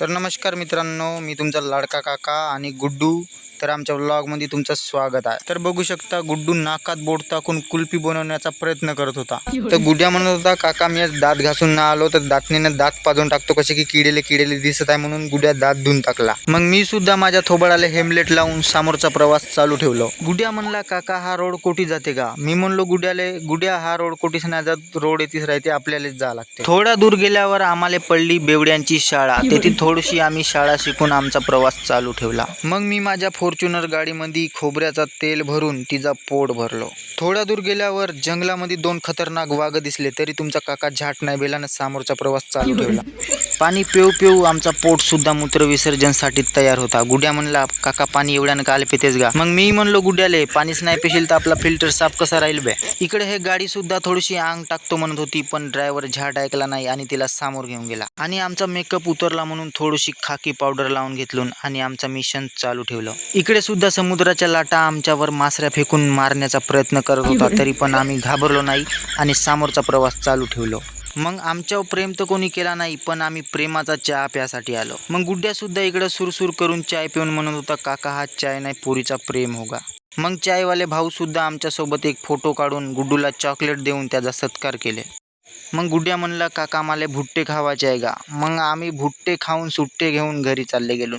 तर नमस्कार मित्रांनो मी तुमचा लाडका काका आणि गुड्डू. तर आमच्या व्लॉगमध्ये तुमचं स्वागत आहे. तर बघू शकता गुड्डू नाकात बोट टाकून कुल्फी बनवण्याचा प्रयत्न करत होता. तर गुड्या म्हणत होता काका मी दात घासून ना आलो तर दातणीनं दात पाजून टाकतो कसे की किडेले किडेले दिसत आहे म्हणून गुड्या दात धुवून टाकला. मग मी सुद्धा माझ्या थोबडाला हेमलेट लावून समोरचा प्रवास चालू ठेवलो. गुड्या म्हणला काका हा रोड कोठी जाते का? मी म्हणलो गुड्याले गुड्या हा रोड कोठीच नाही जात रोड येथेच राहते आपल्यालाच जा लागते. थोडा दूर गेल्यावर आम्हाला पडली बेवड्यांची शाळा. तेथे थोडीशी आम्ही शाळा शिकून आमचा प्रवास चालू ठेवला. मग मी माझ्या फॉर्च्युनर गाडीमध्ये खोबऱ्याचा तेल भरून तिचा पोट भरलो. थोडा दूर गेल्यावर जंगलामध्ये दोन खतरनाक वाघ दिसले तरी तुमचा काका झाट नाही बेलानं समोरचा प्रवास चालू ठेवला. पाणी पिऊ पिऊ आमचा पोट सुद्धा मूत्र विसर्जनसाठी तयार होता. गुड्या म्हणला काका पाणी एवढ्यानं काल पितेच गा? मग मी म्हणलो गुड्याले पाणीच नाही पिशील तर आपला फिल्टर साफ कसा राहील बे? इकडे हे गाडी सुद्धा थोडीशी आंग टाकतो म्हणत होती पण ड्रायव्हर झाट ऐकला नाही आणि तिला सामोर घेऊन गेला. आणि आमचा मेकअप उतरला म्हणून थोडीशी खाकी पावडर लावून घेतलून आणि आमचा मिशन चालू ठेवलं. इकडे सुद्धा समुद्राच्या लाटा आमच्यावर मासऱ्या फेकून मारण्याचा प्रयत्न करत होता तरी पण आम्ही घाबरलो नाही आणि सामोरचा प्रवास चालू ठेवलो. मग आमच्यावर प्रेम तर कोणी केला नाही पण आम्ही प्रेमाचा चहा प्यासाठी आलो. मग गुड्ड्या सुद्धा इकडे सुरसुर करून चाय पिऊन म्हणत होता काका हा चाय नाही पुरीचा प्रेम होगा. मग चायवाले भाऊ सुद्धा आमच्यासोबत एक फोटो काढून गुड्डूला चॉकलेट देऊन त्याचा सत्कार केले. मग गुड्ड्या म्हणला काका मला भुट्टे खावायचे आहे का? मग आम्ही भुट्टे खाऊन सुट्टे घेऊन घरी चालले गेलो.